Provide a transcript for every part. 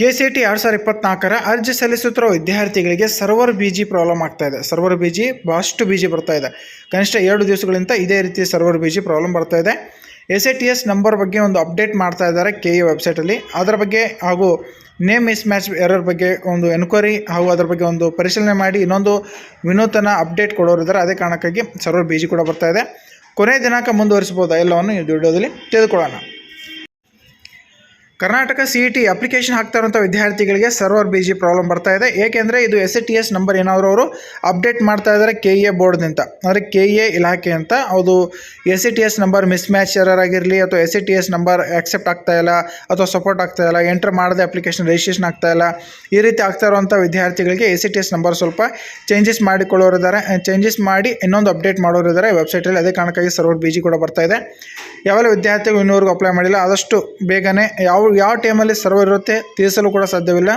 K C T ಎರಡು ಸಾವಿರದ ಇಪ್ಪತ್ನಾಲ್ಕರ ಅರ್ಜಿ ಸಲ್ಲಿಸುತ್ತಿರುವ ವಿದ್ಯಾರ್ಥಿಗಳಿಗೆ ಸರ್ವರ್ ಬಿ ಜಿ ಪ್ರಾಬ್ಲಮ್ ಆಗ್ತಾ ಇದೆ. ಸರ್ವರ್ ಬಿ ಜಿ ಭಾಳಷ್ಟು ಬಿ ಜಿ ಬರ್ತಾ ಇದೆ. ಕನಿಷ್ಠ ಎರಡು ದಿವಸಗಳಿಂದ ಇದೇ ರೀತಿ ಸರ್ವರ್ ಬಿ ಜಿ ಪ್ರಾಬ್ಲಮ್ ಬರ್ತಾ ಇದೆ. S A T S number ಬಗ್ಗೆ ಒಂದು ಅಪ್ಡೇಟ್ ಮಾಡ್ತಾ ಇದ್ದಾರೆ ಕೆ ಎ ವೆಬ್ಸೈಟಲ್ಲಿ ಅದರ ಬಗ್ಗೆ ಹಾಗೂ ನೇಮ್ ಮಿಸ್ ಮ್ಯಾಚ್ ಎರರ್ ಬಗ್ಗೆ ಒಂದು ಎನ್ಕ್ವೈರಿ ಹಾಗೂ ಅದರ ಬಗ್ಗೆ ಒಂದು ಪರಿಶೀಲನೆ ಮಾಡಿ. ಇನ್ನೊಂದು ವಿನೂತನ ಅಪ್ಡೇಟ್ ಕೊಡೋರಿದ್ದಾರೆ ಅದೇ ಕಾರಣಕ್ಕಾಗಿ ಸರ್ವರ್ ಬಿ ಜಿ ಕೂಡ ಬರ್ತಾ ಇದೆ. ಕೊನೆಯ ದಿನಾಂಕ ಮುಂದುವರಿಸಬಹುದಾ ಎಲ್ಲವನ್ನು ಈ ವಿಡಿಯೋದಲ್ಲಿ ತಿಳಿದುಕೊಳ್ಳೋಣ. Karnataka C E T application ಹಾಕ್ತಾ ಇರುವಂಥ ವಿದ್ಯಾರ್ಥಿಗಳಿಗೆ ಸರ್ವರ್ ಬಿ ಜಿ ಪ್ರಾಬ್ಲಮ್ ಬರ್ತಾ ಇದೆ. ಏಕೆಂದರೆ ಇದು S A T S number ಏನಾದರೂ ಅವರು ಅಪ್ಡೇಟ್ ಮಾಡ್ತಾ ಇದ್ದಾರೆ ಕೆ ಎ ಬೋರ್ಡ್ನಿಂದ ಅಂದರೆ ಕೆ ಎ ಇಲಾಖೆ ಅಂತ. ಅದು S A T S number mismatch error ಆಗಿರಲಿ ಅಥವಾ S A T S number accept ಆಗ್ತಾ ಇಲ್ಲ ಅಥವಾ ಸಪೋರ್ಟ್ ಆಗ್ತಾ ಇಲ್ಲ ಎಂಟರ್ ಮಾಡದೆ ಅಪ್ಲಿಕೇಶನ್ ರಿಜಿಸ್ಟ್ರೇಷನ್ ಆಗ್ತಾ ಇಲ್ಲ, ಈ ರೀತಿ ಆಗ್ತಾ ಇರುವಂಥ ವಿದ್ಯಾರ್ಥಿಗಳಿಗೆ S A T S number ಸ್ವಲ್ಪ ಚೇಂಜಸ್ ಮಾಡಿಕೊಳ್ಳೋರಿದ್ದಾರೆ ಚೇಂಜಸ್ ಮಾಡಿ ಇನ್ನೊಂದು ಅಪ್ಡೇಟ್ ಮಾಡೋರಿದ್ದಾರೆ ವೆಬ್ಸೈಟಲ್ಲಿ ಅದೇ ಕಾರಣಕ್ಕಾಗಿ ಸರ್ವರ್ ಬಿ ಜಿ ಕೂಡ ಬರ್ತಾ ಇದೆ. ಯಾವೆಲ್ಲ ವಿದ್ಯಾರ್ಥಿಗಳು ಇನ್ನೂವರೆಗೂ ಅಪ್ಲೈ ಮಾಡಿಲ್ಲ, ಆದಷ್ಟು ಬೇಗನೆ ಯಾವ ಯಾವ ಟೈಮಲ್ಲಿ ಸರ್ವರ್ ಇರುತ್ತೆ ತಿಳಿಸಲು ಕೂಡ ಸಾಧ್ಯವಿಲ್ಲ.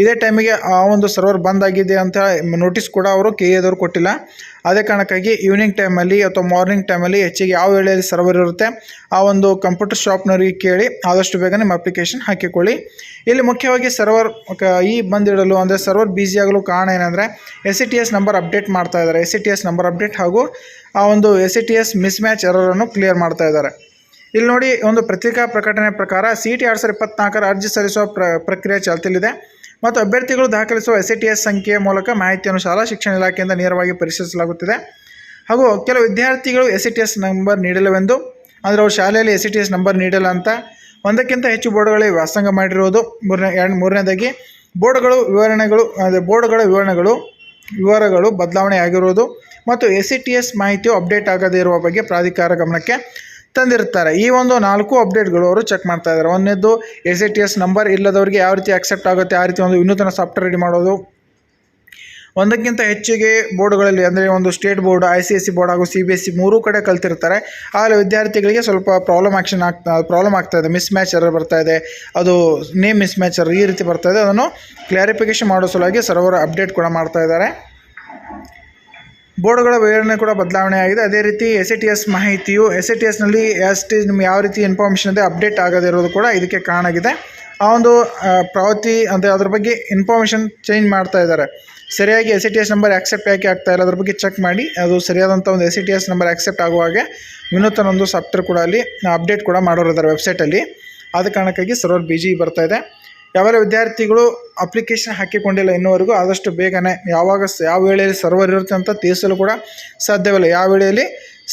ಇದೇ ಟೈಮಿಗೆ ಆ ಒಂದು ಸರ್ವರ್ ಬಂದ್ ಆಗಿದೆ ಅಂತ ನೋಟಿಸ್ ಕೂಡ ಅವರು ಕೆ ಎದವರು ಕೊಟ್ಟಿಲ್ಲ. ಅದೇ ಕಾರಣಕ್ಕಾಗಿ ಈವ್ನಿಂಗ್ ಟೈಮಲ್ಲಿ ಅಥವಾ ಮಾರ್ನಿಂಗ್ ಟೈಮಲ್ಲಿ ಹೆಚ್ಚಿಗೆ ಯಾವ ವೇಳೆಯಲ್ಲಿ ಸರ್ವರ್ ಇರುತ್ತೆ ಆ ಒಂದು ಕಂಪ್ಯೂಟರ್ ಶಾಪ್ನವರಿಗೆ ಕೇಳಿ ಆದಷ್ಟು ಬೇಗ ನಿಮ್ಮ ಅಪ್ಲಿಕೇಶನ್ ಹಾಕಿಕೊಳ್ಳಿ. ಇಲ್ಲಿ ಮುಖ್ಯವಾಗಿ ಸರ್ವರ್ ಈ ಬಂದಿಡಲು ಅಂದರೆ ಸರ್ವರ್ ಬ್ಯುಸಿ ಆಗಲು ಕಾರಣ ಏನಂದರೆ S C T S number update ಮಾಡ್ತಾ ಇದ್ದಾರೆ. S C T S number update ಹಾಗೂ ಆ ಒಂದು S C T S mismatch ಎರರನ್ನು clear ಮಾಡ್ತಾ ಇದ್ದಾರೆ. ಇಲ್ಲಿ ನೋಡಿ ಒಂದು ಪತ್ರಿಕಾ ಪ್ರಕಟಣೆ ಪ್ರಕಾರ ಸಿ ಟಿ ಎರಡು ಸಾವಿರದ ಇಪ್ಪತ್ನಾಲ್ಕರ ಅರ್ಜಿ ಸಲ್ಲಿಸುವ ಪ್ರ, ಪ್ರಕ್ರಿಯೆ ಚಾಲ್ತಿಯಲ್ಲಿದೆ. ಮತ್ತು ಅಭ್ಯರ್ಥಿಗಳು ದಾಖಲಿಸುವ ಎಸ್ ಎ ಟಿ ಎಸ್ ಸಂಖ್ಯೆಯ ಮೂಲಕ ಮಾಹಿತಿಯನ್ನು ಶಾಲಾ ಶಿಕ್ಷಣ ಇಲಾಖೆಯಿಂದ ನೇರವಾಗಿ ಪರಿಶೀಲಿಸಲಾಗುತ್ತಿದೆ. ಹಾಗೂ ಕೆಲವು ವಿದ್ಯಾರ್ಥಿಗಳು S C T S number ನೀಡಿಲ್ಲವೆಂದು ಅಂದರೆ ಅವರು ಶಾಲೆಯಲ್ಲಿ S C T S number ನೀಡಿಲ್ಲ ಅಂತ ಒಂದಕ್ಕಿಂತ ಹೆಚ್ಚು ಬೋರ್ಡ್ಗಳಿಗೆ ವ್ಯಾಸಂಗ ಮಾಡಿರುವುದು ಮೂರನೇ, ಎರಡು, ಮೂರನೇದಾಗಿ, ಬೋರ್ಡ್ಗಳು ವಿವರಣೆಗಳು ಅಂದರೆ ಬೋರ್ಡ್ಗಳ ವಿವರಣೆಗಳು, ವಿವರಗಳು ಬದಲಾವಣೆಯಾಗಿರುವುದು. ಮತ್ತು ಎಸ್ ಸಿ ಟಿ ಎಸ್ ಮಾಹಿತಿಯು ಅಪ್ಡೇಟ್ ಆಗದೇ ಇರುವ ಬಗ್ಗೆ ಪ್ರಾಧಿಕಾರ ಗಮನಕ್ಕೆ ತಂದಿರ್ತಾರೆ. ಈ ಒಂದು ನಾಲ್ಕು ಅಪ್ಡೇಟ್ಗಳು ಅವರು ಚೆಕ್ ಮಾಡ್ತಾ ಇದ್ದಾರೆ. ಒಂದನೇದು S A T S number ಇಲ್ಲದವರಿಗೆ ಯಾವ ರೀತಿ ಅಕ್ಸೆಪ್ಟ್ ಆಗುತ್ತೆ, ಆ ರೀತಿ ಒಂದು ವಿನೂತನ ಸಾಫ್ಟ್ವೇರ್ ರೆಡಿ ಮಾಡೋದು. ಒಂದಕ್ಕಿಂತ ಹೆಚ್ಚಿಗೆ ಬೋರ್ಡ್ಗಳಲ್ಲಿ ಅಂದರೆ ಒಂದು state board I C S C board ಹಾಗೂ ಸಿ ಬಿ ಎಸ್ ಸಿ ಮೂರೂ ಕಡೆ ಕಲ್ತಿರ್ತಾರೆ. ಆಗಲೇ ವಿದ್ಯಾರ್ಥಿಗಳಿಗೆ ಸ್ವಲ್ಪ ಪ್ರಾಬ್ಲಮ್ ಆಕ್ಷನ್ ಆಗ್ತಾ ಪ್ರಾಬ್ಲಮ್ ಆಗ್ತಾ ಇದೆ. ಮಿಸ್ ಮ್ಯಾಚ್ ಎರರ್ ಬರ್ತಾ ಇದೆ. ಅದು ನೇಮ್ ಮಿಸ್ ಮ್ಯಾಚ್ ಈ ರೀತಿ ಬರ್ತಾ ಇದೆ. ಅದನ್ನು ಕ್ಲಾರಿಫಿಕೇಷನ್ ಮಾಡೋ ಸಲುವಾಗಿ ಸರ್ವರ್ ಅಪ್ಡೇಟ್ ಕೂಡ ಮಾಡ್ತಾ ಇದ್ದಾರೆ. ಬೋರ್ಡ್ಗಳ ವಿವರಣೆ ಕೂಡ ಬದಲಾವಣೆ ಆಗಿದೆ. ಅದೇ ರೀತಿ ಎಸ್ ಎ ಟಿ ಎಸ್ ಮಾಹಿತಿಯು ಎಸ್ ಎ ಟಿ ಎಸ್ನಲ್ಲಿ ಎಸ್ ಟಿ ನಿಮ್ಗೆ ಯಾವ ರೀತಿ ಇನ್ಫಾರ್ಮೇಷನ್ ಇದೆ ಅಪ್ಡೇಟ್ ಆಗದಿರೋದು ಕೂಡ ಇದಕ್ಕೆ ಕಾರಣ ಆಗಿದೆ ಆ ಒಂದು ಪ್ರವತಿ ಅಂದರೆ ಅದ್ರ ಬಗ್ಗೆ ಇನ್ಫಾರ್ಮೇಷನ್ ಚೇಂಜ್ ಮಾಡ್ತಾ ಇದ್ದಾರೆ. ಸರಿಯಾಗಿ S E T S number accept ಯಾಕೆ ಆಗ್ತಾ ಇಲ್ಲ ಅದ್ರ ಬಗ್ಗೆ ಚೆಕ್ ಮಾಡಿ. ಅದು ಸರಿಯಾದಂಥ ಒಂದು S C T S number accept ಆಗುವಾಗ ಹಾಗೆ ವಿನೂತನ ಒಂದು ಸಾಫ್ಟ್ವೇರ್ ಕೂಡ ಅಲ್ಲಿ ಅಪ್ಡೇಟ್ ಕೂಡ ಮಾಡೋರು ಇದ್ದಾರೆ ವೆಬ್ಸೈಟಲ್ಲಿ ಆದ ಕಾರಣಕ್ಕಾಗಿ ಸರ್ವರ್ ಬಿ ಜಿ ಬರ್ತಾ ಇದೆ. ಯಾವೆಲ್ಲ ವಿದ್ಯಾರ್ಥಿಗಳು ಅಪ್ಲಿಕೇಶನ್ ಹಾಕಿಕೊಂಡಿಲ್ಲ ಇನ್ನೂವರೆಗೂ ಆದಷ್ಟು ಬೇಗನೆ ಯಾವಾಗ ಯಾವ ವೇಳೆಯಲ್ಲಿ ಸರ್ವರ್ ಇರುತ್ತೆ ಅಂತ ತಿಳಿಸಲು ಕೂಡ ಸಾಧ್ಯವಿಲ್ಲ. ಯಾವ ವೇಳೆಯಲ್ಲಿ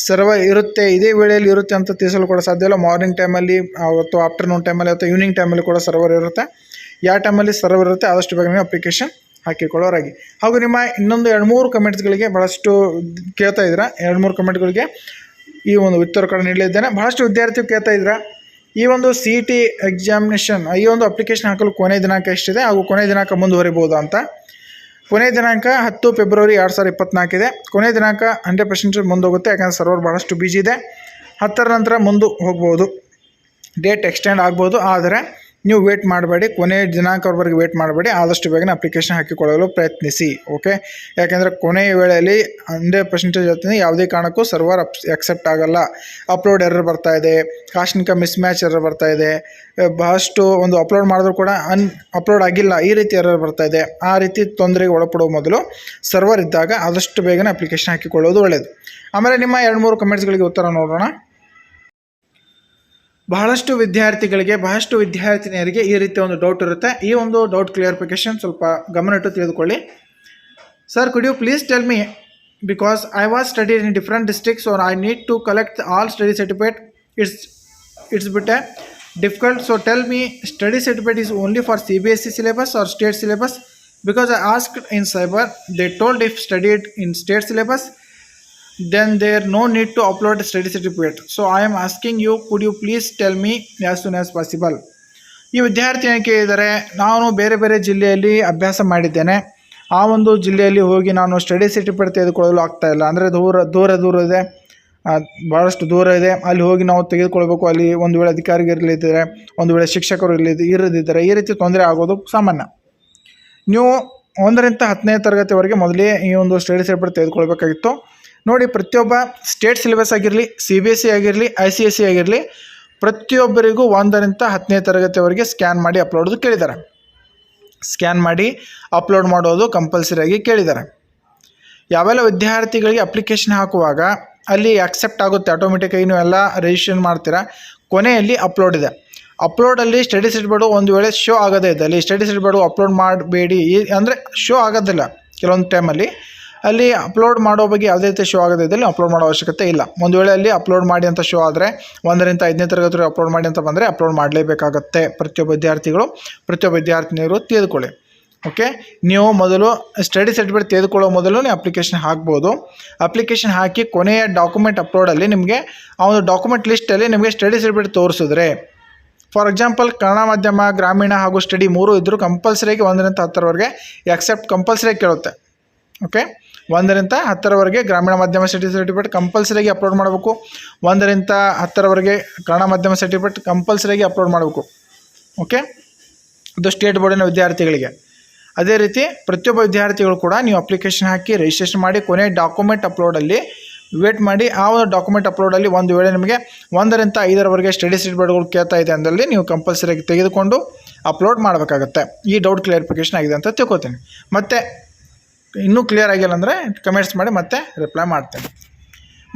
ಸರ್ವರ್ ಇರುತ್ತೆ, ಇದೇ ವೇಳೆಯಲ್ಲಿ ಇರುತ್ತೆ ಅಂತ ತಿಳಿಸಲು ಕೂಡ ಸಾಧ್ಯವಿಲ್ಲ. ಮಾರ್ನಿಂಗ್ ಟೈಮಲ್ಲಿ ಅಥವಾ ಆಫ್ಟರ್ನೂನ್ ಟೈಮಲ್ಲಿ ಅಥವಾ ಈವ್ನಿಂಗ್ ಟೈಮಲ್ಲಿ ಕೂಡ ಸರ್ವರ್ ಇರುತ್ತೆ. ಯಾವ ಟೈಮಲ್ಲಿ ಸರ್ವರ್ ಇರುತ್ತೆ, ಆದಷ್ಟು ಬೇಗನೆ ಅಪ್ಲಿಕೇಶನ್ ಹಾಕಿಕೊಳ್ಳೋರಾಗಿ. ಹಾಗೂ ನಿಮ್ಮ ಇನ್ನೊಂದು ಎರಡು ಮೂರು ಕಮೆಂಟ್ಸ್ಗಳಿಗೆ ಭಾಳಷ್ಟು ಕೇಳ್ತಾ ಇದ್ದೀರಾ. ಎರಡು ಮೂರು ಕಮೆಂಟ್ಗಳಿಗೆ ಈ ಒಂದು ಉತ್ತರ ಕೂಡ ನೀಡಲಿದ್ದೇನೆ. ಭಾಳಷ್ಟು ವಿದ್ಯಾರ್ಥಿಗಳು ಕೇಳ್ತಾ ಇದ್ದೀರಾ. ಈ ಒಂದು ಸಿ ಟಿ ಎಕ್ಸಾಮಿನೇಷನ್ ಈ ಒಂದು ಅಪ್ಲಿಕೇಶನ್ ಹಾಕಲು ಕೊನೆ ದಿನಾಂಕ ಎಷ್ಟಿದೆ, ಹಾಗೂ ಕೊನೆ ದಿನಾಂಕ ಮುಂದುವರಿಬೋದು ಅಂತ. ಕೊನೆ ದಿನಾಂಕ ಹತ್ತು ಫೆಬ್ರವರಿ ಎರಡು ಸಾವಿರದ ಇಪ್ಪತ್ನಾಲ್ಕಿದೆ ಕೊನೆ ದಿನಾಂಕ ಹಂಡ್ರೆಡ್ ಪರ್ಸೆಂಟ್ ಮುಂದೋಗುತ್ತೆ, ಯಾಕಂದರೆ ಸರ್ವರ್ ಭಾಳಷ್ಟು ಬಿಜಿ ಇದೆ. ಹತ್ತರ ನಂತರ ಮುಂದೆ ಹೋಗ್ಬೋದು. ಡೇಟ್ ಎಕ್ಸ್ಟೆಂಡ್ ಆಗ್ಬೋದು, ಆದರೆ ನೀವು ವೇಟ್ ಮಾಡಬೇಡಿ. ಕೊನೆಯ ದಿನಾಂಕವರೆಗೆ ವೇಟ್ ಮಾಡಬೇಡಿ. ಆದಷ್ಟು ಬೇಗನೆ ಅಪ್ಲಿಕೇಶನ್ ಹಾಕಿಕೊಳ್ಳಲು ಪ್ರಯತ್ನಿಸಿ ಓಕೆ ಯಾಕೆಂದರೆ ಕೊನೆಯ ವೇಳೆಯಲ್ಲಿ ಹಂಡ್ರೆಡ್ ಪರ್ಸೆಂಟೇಜ್ ಹೇಳ್ತೀನಿ ಯಾವುದೇ ಕಾರಣಕ್ಕೂ ಸರ್ವರ್ ಅಪ್ ಎಕ್ಸೆಪ್ಟ್ ಆಗಲ್ಲ. ಅಪ್ಲೋಡ್ ಎರರ್ ಬರ್ತಾ ಇದೆ. ಕಾಶ್ನಿಕ ಮಿಸ್ ಮ್ಯಾಚ್ ಎರರ್ ಬರ್ತಾ ಇದೆ. ಬಹಳಷ್ಟು ಒಂದು ಅಪ್ಲೋಡ್ ಮಾಡಿದ್ರು ಕೂಡ ಅನ್ ಅಪ್ಲೋಡ್ ಆಗಿಲ್ಲ. ಈ ರೀತಿ ಎರರ್ ಬರ್ತಾ ಇದೆ. ಆ ರೀತಿ ತೊಂದರೆಗೆ ಒಳಪಡುವ ಮೊದಲು ಸರ್ವರ್ ಇದ್ದಾಗ ಆದಷ್ಟು ಬೇಗನೆ ಅಪ್ಲಿಕೇಶನ್ ಹಾಕಿಕೊಳ್ಳೋದು ಒಳ್ಳೆಯದು ಆಮೇಲೆ ನಿಮ್ಮ ಎರಡು ಮೂರು ಕಮೆಂಟ್ಸ್ಗಳಿಗೆ ಉತ್ತರ ನೋಡೋಣ. ಬಹಳಷ್ಟು ವಿದ್ಯಾರ್ಥಿಗಳಿಗೆ, ಬಹಳಷ್ಟು ವಿದ್ಯಾರ್ಥಿನಿಯರಿಗೆ ಈ ರೀತಿಯ ಒಂದು ಡೌಟ್ ಇರುತ್ತೆ. ಈ ಒಂದು ಡೌಟ್ ಕ್ಲಿಯರಿಫಿಕೇಶನ್ ಸ್ವಲ್ಪ ಗಮನಿಟ್ಟು ತಿಳಿದುಕೊಳ್ಳಿ. Sir could you please tell me because I was study in different districts are I need to collect all study certificate it's it's bit difficult so tell difficult. So tell me, study certificate is only for cbse syllabus or state syllabus? Because i asked in cyber, they told if studied in state syllabus. Then there no need to upload study certificate. So, i am asking you, could you please tell me as soon as possible? ಈ ವಿದ್ಯಾರ್ಥಿ ಏನು ಕೇಳಿದರೆ ನಾನು ಬೇರೆ ಬೇರೆ ಜಿಲ್ಲೆಯಲ್ಲಿ ಅಭ್ಯಾಸ ಮಾಡಿದ್ದೇನೆ. ಆ ಒಂದು ಜಿಲ್ಲೆಯಲ್ಲಿ ಹೋಗಿ ನಾನು ಸ್ಟಡಿ ಸರ್ಟಿಫಿಕೇಟ್ ತೆಗೆದುಕೊಳ್ಳಲು ಆಗ್ತಾಯಿಲ್ಲ ಅಂದರೆ ದೂರ ದೂರ ದೂರ ಇದೆ. ಭಾಳಷ್ಟು ದೂರ ಇದೆ. ಅಲ್ಲಿ ಹೋಗಿ ನಾವು ತೆಗೆದುಕೊಳ್ಬೇಕು. ಅಲ್ಲಿ ಒಂದು ವೇಳೆ ಅಧಿಕಾರಿಗಳು ಇರಲಿದ್ದರೆ, ಒಂದು ವೇಳೆ ಶಿಕ್ಷಕರು ಇರಲಿದ್ದು ಇರದಿದ್ದರೆ ಈ ರೀತಿ ತೊಂದರೆ ಆಗೋದು ಸಾಮಾನ್ಯ. ನೀವು ಒಂದರಿಂದ ಹತ್ತನೇ ತರಗತಿವರೆಗೆ ಮೊದಲೇ ಈ ಒಂದು ಸ್ಟಡಿ ಸರ್ಟಿಫಿಕೇಟ್ ತೆಗೆದುಕೊಳ್ಬೇಕಾಗಿತ್ತು. ನೋಡಿ, ಪ್ರತಿಯೊಬ್ಬ ಸ್ಟೇಟ್ ಸಿಲೆಬಸ್ ಆಗಿರಲಿ ಸಿ ಬಿ ಎಸ್ ಸಿ ಆಗಿರಲಿ ಐ ಸಿ ಎಸ್ ಸಿ ಆಗಿರಲಿ, ಪ್ರತಿಯೊಬ್ಬರಿಗೂ ಒಂದರಿಂದ ಹತ್ತನೇ ತರಗತಿವರೆಗೆ ಸ್ಕ್ಯಾನ್ ಮಾಡಿ ಅಪ್ಲೋಡ್ ಕೇಳಿದ್ದಾರೆ ಸ್ಕ್ಯಾನ್ ಮಾಡಿ ಅಪ್ಲೋಡ್ ಮಾಡೋದು ಕಂಪಲ್ಸರಿಯಾಗಿ ಕೇಳಿದ್ದಾರೆ ಯಾವೆಲ್ಲ ವಿದ್ಯಾರ್ಥಿಗಳಿಗೆ ಅಪ್ಲಿಕೇಶನ್ ಹಾಕುವಾಗ ಅಲ್ಲಿ ಅಕ್ಸೆಪ್ಟ್ ಆಗುತ್ತೆ ಆಟೋಮೆಟಿಕಾಗಿ ನೀವು ಎಲ್ಲ ರಿಜಿಸ್ಟ್ರೇಷನ್ ಮಾಡ್ತೀರಾ, ಕೊನೆಯಲ್ಲಿ ಅಪ್ಲೋಡ್ ಇದೆ. ಅಪ್ಲೋಡಲ್ಲಿ ಸ್ಟಡಿ ಸರ್ಟಿಫಿಕೇಟು ಒಂದು ವೇಳೆ ಶೋ ಆಗೋದೇ ಇದೆ ಅಲ್ಲಿ ಸ್ಟಡಿ ಸರ್ಟಿಫಿಕೇಟು ಅಪ್ಲೋಡ್ ಮಾಡಬೇಡಿ, ಅಂದರೆ ಶೋ ಆಗೋದಿಲ್ಲ. ಕೆಲವೊಂದು ಟೈಮಲ್ಲಿ ಅಲ್ಲಿ ಅಪ್ಲೋಡ್ ಮಾಡೋ ಬಗ್ಗೆ ಯಾವುದೇ ರೀತಿ ಶೋ ಆಗದೇ ಇದ್ದಲ್ಲಿ ಅಪ್ಲೋಡ್ ಮಾಡೋ ಅವಶ್ಯಕತೆ ಇಲ್ಲ. ಒಂದು ವೇಳೆ ಅಲ್ಲಿ ಅಪ್ಲೋಡ್ ಮಾಡಿ ಅಂತ ಶೋ ಆದರೆ, ಒಂದರಿಂದ ಐದನೇ ತರಗತಿ ಅಪ್ಲೋಡ್ ಮಾಡಿ ಅಂತ ಬಂದರೆ ಅಪ್ಲೋಡ್ ಮಾಡಲೇಬೇಕಾಗತ್ತೆ ಪ್ರತಿಯೊಬ್ಬ ವಿದ್ಯಾರ್ಥಿಗಳು. ಪ್ರತಿಯೊಬ್ಬ ವಿದ್ಯಾರ್ಥಿನಿಯರು ತೆಗೆದುಕೊಳ್ಳಿ. ಓಕೆ ನೀವು ಮೊದಲು ಸ್ಟಡಿ ಸರ್ಟಿಫಿಕೇಟ್ ತೆಗೆದುಕೊಳ್ಳೋ ಮೊದಲು ನೀವು ಅಪ್ಲಿಕೇಶನ್ ಹಾಕ್ಬೋದು. ಅಪ್ಲಿಕೇಶನ್ ಹಾಕಿ ಕೊನೆಯ ಡಾಕ್ಯುಮೆಂಟ್ ಅಪ್ಲೋಡಲ್ಲಿ ನಿಮಗೆ ಆ ಒಂದು ಡಾಕ್ಯುಮೆಂಟ್ ಲಿಸ್ಟಲ್ಲಿ ನಿಮಗೆ ಸ್ಟಡಿ ಸರ್ಟಿಫಿಕೇಟ್ ತೋರಿಸಿದ್ರೆ. ಫಾರ್ ಎಕ್ಸಾಂಪಲ್ ಕನ್ನಡ ಮಾಧ್ಯಮ, ಗ್ರಾಮೀಣ ಹಾಗೂ ಸ್ಟಡಿ ಮೂರು ಇದ್ದರೂ ಕಂಪಲ್ಸರಿಯಾಗಿ ಒಂದರಿಂದ ಹತ್ತರವರೆಗೆ ಎಕ್ಸೆಪ್ಟ್ ಕಂಪಲ್ಸರಿಯಾಗಿ ಕೇಳುತ್ತೆ. ಓಕೆ ಒಂದರಿಂದ ಹತ್ತರವರೆಗೆ ಗ್ರಾಮೀಣ ಮಾಧ್ಯಮ ಸರ್ಟಿ ಸರ್ಟಿಫಿಕೇಟ್ ಕಂಪಲ್ಸರಿಯಾಗಿ ಅಪ್ಲೋಡ್ ಮಾಡಬೇಕು. ಒಂದರಿಂದ ಹತ್ತರವರೆಗೆ ಕನ್ನಡ ಮಾಧ್ಯಮ ಸರ್ಟಿಫಿಕೇಟ್ ಕಂಪಲ್ಸರಿಯಾಗಿ ಅಪ್ಲೋಡ್ ಮಾಡಬೇಕು. ಓಕೆ ಅದು ಸ್ಟೇಟ್ ಬೋರ್ಡಿನ ವಿದ್ಯಾರ್ಥಿಗಳಿಗೆ. ಅದೇ ರೀತಿ ಪ್ರತಿಯೊಬ್ಬ ವಿದ್ಯಾರ್ಥಿಗಳು ಕೂಡ ನೀವು ಅಪ್ಲಿಕೇಶನ್ ಹಾಕಿ ರಿಜಿಸ್ಟ್ರೇಷನ್ ಮಾಡಿ ಕೊನೆ ಡಾಕ್ಯುಮೆಂಟ್ ಅಪ್ಲೋಡಲ್ಲಿ ವೇಟ್ ಮಾಡಿ ಆ ಒಂದು ಡಾಕ್ಯುಮೆಂಟ್ ಅಪ್ಲೋಡಲ್ಲಿ ಒಂದು ವೇಳೆ ನಿಮಗೆ ಒಂದರಿಂದ ಐದರವರೆಗೆ ಸ್ಟಡಿ ಸರ್ಟಿಫಿಕೇಟ್ಗಳು ಕೇಳ್ತಾ ಇದೆ ಅಂದಲ್ಲಿ ನೀವು ಕಂಪಲ್ಸರಿಯಾಗಿ ತೆಗೆದುಕೊಂಡು ಅಪ್ಲೋಡ್ ಮಾಡಬೇಕಾಗತ್ತೆ. ಈ ಡೌಟ್ ಕ್ಲಿಯರಿಫಿಕೇಶನ್ ಆಗಿದೆ ಅಂತ ತಿಳ್ಕೊತೀನಿ. ಮತ್ತು ಇನ್ನೂ ಕ್ಲಿಯರ್ ಆಗಿಲ್ಲ ಅಂದರೆ ಕಮೆಂಟ್ಸ್ ಮಾಡಿ ಮತ್ತೆ ರಿಪ್ಲೈ ಮಾಡ್ತೇನೆ.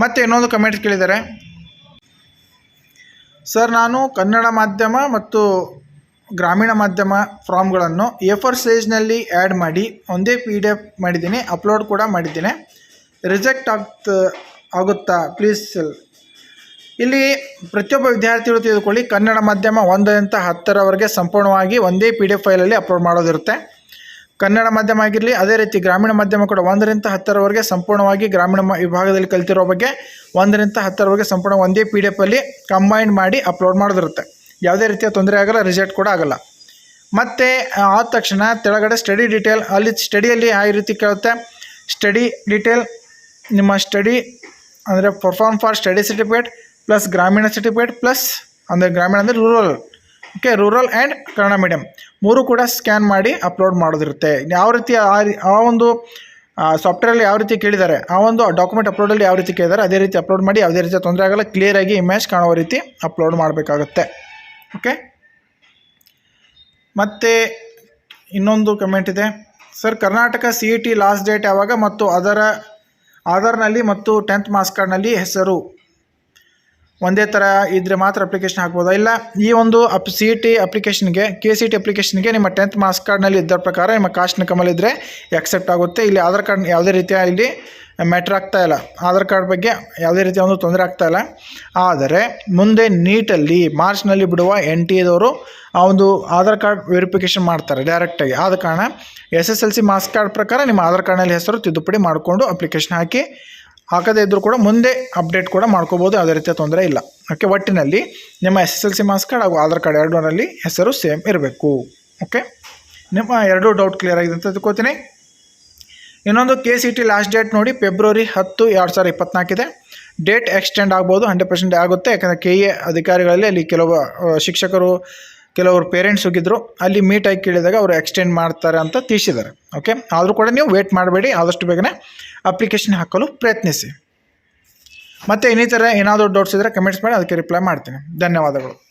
ಮತ್ತು ಇನ್ನೊಂದು ಕಮೆಂಟ್ ಕೇಳಿದ್ದಾರೆ ಸರ್ ನಾನು ಕನ್ನಡ ಮಾಧ್ಯಮ ಮತ್ತು ಗ್ರಾಮೀಣ ಮಾಧ್ಯಮ ಫಾರ್ಮ್ಗಳನ್ನು ಎ ಫೋರ್ ಸೈಜ್ನಲ್ಲಿ ಆ್ಯಡ್ ಮಾಡಿ ಒಂದೇ ಪಿ ಡಿ ಎಫ್ ಮಾಡಿದ್ದೀನಿ ಅಪ್ಲೋಡ್ ಕೂಡ ಮಾಡಿದ್ದೀನಿ. ರಿಜೆಕ್ಟ್ ಆಗ್ತ, ಆಗುತ್ತಾ? ಪ್ಲೀಸ್ ಇಲ್ಲಿ ಪ್ರತಿಯೊಬ್ಬ ವಿದ್ಯಾರ್ಥಿಗಳು ತಿಳಿದುಕೊಳ್ಳಿ, ಕನ್ನಡ ಮಾಧ್ಯಮ ಒಂದರಿಂದ ಹತ್ತರವರೆಗೆ ಸಂಪೂರ್ಣವಾಗಿ ಒಂದೇ ಪಿ ಡಿ ಎಫ್ ಫೈಲಲ್ಲಿ ಅಪ್ಲೋಡ್ ಮಾಡೋದಿರುತ್ತೆ. ಕನ್ನಡ ಮಾಧ್ಯಮ ಆಗಿರಲಿ, ಅದೇ ರೀತಿ ಗ್ರಾಮೀಣ ಮಾಧ್ಯಮ ಕೂಡ ಒಂದರಿಂದ ಹತ್ತರವರೆಗೆ ಸಂಪೂರ್ಣವಾಗಿ ಗ್ರಾಮೀಣ ವಿಭಾಗದಲ್ಲಿ ಕಲಿತಿರೋ ಬಗ್ಗೆ ಒಂದರಿಂದ ಹತ್ತರವರೆಗೆ ಸಂಪೂರ್ಣ ಒಂದೇ ಪಿ ಡಿ ಎಫಲ್ಲಿ ಕಂಬೈನ್ ಮಾಡಿ ಅಪ್ಲೋಡ್ ಮಾಡೋದಿರುತ್ತೆ. ಯಾವುದೇ ರೀತಿಯ ತೊಂದರೆ ಆಗಲ್ಲ ರಿಸಲ್ಟ್ ಕೂಡ ಆಗಲ್ಲ. ಮತ್ತು ಆದ ತಕ್ಷಣ ತೆಳಗಡೆ ಸ್ಟಡಿ ಡೀಟೇಲ್ ಅಲ್ಲಿ ಸ್ಟಡಿಯಲ್ಲಿ ಆ ರೀತಿ ಕೇಳುತ್ತೆ. ಸ್ಟಡಿ ಡೀಟೇಲ್ ನಿಮ್ಮ ಸ್ಟಡಿ ಅಂದರೆ perform for study certificate plus ಗ್ರಾಮೀಣ ಸರ್ಟಿಫಿಕೇಟ್ ಪ್ಲಸ್ ಅಂದರೆ ಗ್ರಾಮೀಣ ಅಂದರೆ rural okay rural and Kannada medium ಮೂರು ಕೂಡ ಸ್ಕ್ಯಾನ್ ಮಾಡಿ ಅಪ್ಲೋಡ್ ಮಾಡೋದಿರುತ್ತೆ. ಯಾವ ರೀತಿ ಆ ಒಂದು ಸಾಫ್ಟ್ವೇರಲ್ಲಿ ಯಾವ ರೀತಿ ಕೇಳಿದ್ದಾರೆ, ಆ ಒಂದು ಡಾಕ್ಯುಮೆಂಟ್ ಅಪ್ಲೋಡಲ್ಲಿ ಯಾವ ರೀತಿ ಕೇಳಿದ್ದಾರೆ, ಅದೇ ರೀತಿ ಅಪ್ಲೋಡ್ ಮಾಡಿ, ಯಾವುದೇ ರೀತಿಯ ತೊಂದರೆ ಆಗಲ್ಲ ಕ್ಲಿಯರಾಗಿ ಇಮೇಜ್ ಕಾಣುವ ರೀತಿ ಅಪ್ಲೋಡ್ ಮಾಡಬೇಕಾಗುತ್ತೆ. ಓಕೆ? ಮತ್ತು ಇನ್ನೊಂದು ಕಮೆಂಟ್ ಇದೆ. Sir Karnataka C E T last date ಯಾವಾಗ ಮತ್ತು ಅದರ, ಆಧಾರ್ನಲ್ಲಿ ಮತ್ತು ಟೆಂತ್ ಮಾರ್ಕ್ಸ್ ಕಾರ್ಡ್ನಲ್ಲಿ ಹೆಸರು? ಒಂದೇ ಥರ ಇದ್ದರೆ ಮಾತ್ರ ಅಪ್ಲಿಕೇಶನ್ ಹಾಕ್ಬೋದಾ? ಇಲ್ಲ, ಈ ಒಂದು ಅಪ್ ಸಿ ಟಿ ಅಪ್ಲಿಕೇಶನ್ಗೆ ಕೆ ಸಿ ಟಿ ಅಪ್ಲಿಕೇಶನ್ಗೆ ನಿಮ್ಮ ಟೆಂತ್ ಮಾರ್ಕ್ಸ್ ಕಾರ್ಡ್ನಲ್ಲಿ ಇದ್ದ ಪ್ರಕಾರ ನಿಮ್ಮ ಕಮಲ್ ಇದ್ದರೆ ಎಕ್ಸೆಪ್ಟ್ ಆಗುತ್ತೆ. ಇಲ್ಲಿ ಆಧಾರ್ ಕಾರ್ಡ್ ಯಾವುದೇ ರೀತಿಯ ಇಲ್ಲಿ ಮ್ಯಾಟ್ರ್ ಆಗ್ತಾ ಇಲ್ಲ. ಆಧಾರ್ ಕಾರ್ಡ್ ಬಗ್ಗೆ ಯಾವುದೇ ರೀತಿಯ ಒಂದು ತೊಂದರೆ ಆಗ್ತಾ ಇಲ್ಲ. ಆದರೆ, ಮುಂದೆ ನೀಟಲ್ಲಿ ಮಾರ್ಚ್ನಲ್ಲಿ ಬಿಡುವ ಎನ್ ಟಿ ಎದವರು ಆ ಒಂದು ಆಧಾರ್ ಕಾರ್ಡ್ ವೆರಿಫಿಕೇಷನ್ ಮಾಡ್ತಾರೆ ಡೈರೆಕ್ಟಾಗಿ ಆದ ಕಾರಣ S S L C marks card ಪ್ರಕಾರ ನಿಮ್ಮ ಆಧಾರ್ ಕಾರ್ಡ್ನಲ್ಲಿ ಹೆಸರು ತಿದ್ದುಪಡಿ ಮಾಡಿಕೊಂಡು ಅಪ್ಲಿಕೇಶನ್ ಹಾಕಿ ಹಾಕದೇ ಇದ್ದರೂ ಕೂಡ ಮುಂದೆ ಅಪ್ಡೇಟ್ ಕೂಡ ಮಾಡ್ಕೋಬೋದು, ಯಾವುದೇ ರೀತಿಯ ತೊಂದರೆ ಇಲ್ಲ. ಓಕೆ ಒಟ್ಟಿನಲ್ಲಿ ನಿಮ್ಮ S S L C marks card ಹಾಗೂ ಆಧಾರ್ ಕಾರ್ಡ್ ಎರಡರಲ್ಲಿ ಹೆಸರು ಸೇಮ್ ಇರಬೇಕು. ಓಕೆ ನಿಮ್ಮ ಎರಡೂ ಡೌಟ್ ಕ್ಲಿಯರ್ ಆಗಿದೆ ಅಂತ ತಿಳ್ಕೊತೀನಿ. ಇನ್ನೊಂದು K C T last date ನೋಡಿ ಫೆಬ್ರವರಿ ಹತ್ತು, ಎರಡು ಸಾವಿರದ ಇಪ್ಪತ್ನಾಲ್ಕಿದೆ ಡೇಟ್ ಎಕ್ಸ್ಟೆಂಡ್ ಆಗ್ಬೋದು ಹಂಡ್ರೆಡ್ ಪರ್ಸೆಂಟ್ ಆಗುತ್ತೆ. ಯಾಕಂದರೆ ಕೆ ಎ ಅಧಿಕಾರಿಗಳಲ್ಲಿ ಅಲ್ಲಿ ಕೆಲವು ಶಿಕ್ಷಕರು ಕೆಲವರು ಪೇರೆಂಟ್ಸ್ ಹೋಗಿದ್ದರು ಅಲ್ಲಿ ಮೀಟ್ ಆಗಿ ಕೇಳಿದಾಗ ಅವರು ಎಕ್ಸ್ಟೆಂಡ್ ಮಾಡ್ತಾರೆ ಅಂತ ತಿಳಿಸಿದ್ದಾರೆ. ಓಕೆ ಆದರೂ ಕೂಡ ನೀವು ವೇಟ್ ಮಾಡಬೇಡಿ, ಆದಷ್ಟು ಬೇಗನೆ ಅಪ್ಲಿಕೇಶನ್ ಹಾಕಲು ಪ್ರಯತ್ನಿಸಿ. ಮತ್ತು ಇನ್ನಿತರ ಏನಾದರೂ ಡೌಟ್ಸ್ ಇದ್ದರೆ ಕಮೆಂಟ್ಸ್ ಮಾಡಿ, ಅದಕ್ಕೆ ರಿಪ್ಲೈ ಮಾಡ್ತೀನಿ. ಧನ್ಯವಾದಗಳು.